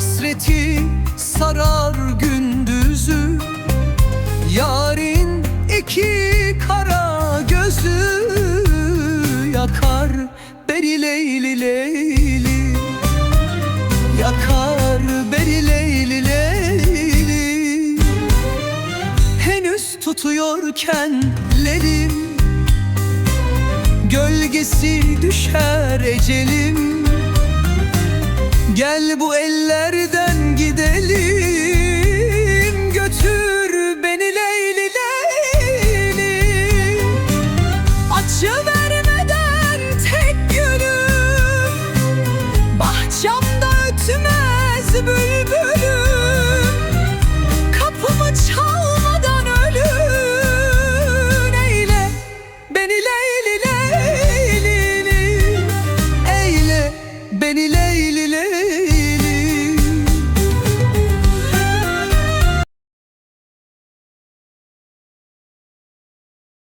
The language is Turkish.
Hasreti sarar gündüzü. Yarın iki kara gözü Yakar beri leyli leyli. Yakar beri leyli leyli. Henüz tutuyorken lerim Gölgesi düşer ecelim. Gel bu ellerden gidelim Götür beni Leyli Leyli. Açı vermeden tek günüm Bahçamda ötmez bülbülüm. Kapımı çalmadan ölün Eyle beni Leyli Leyli. beni Leyli Leyli.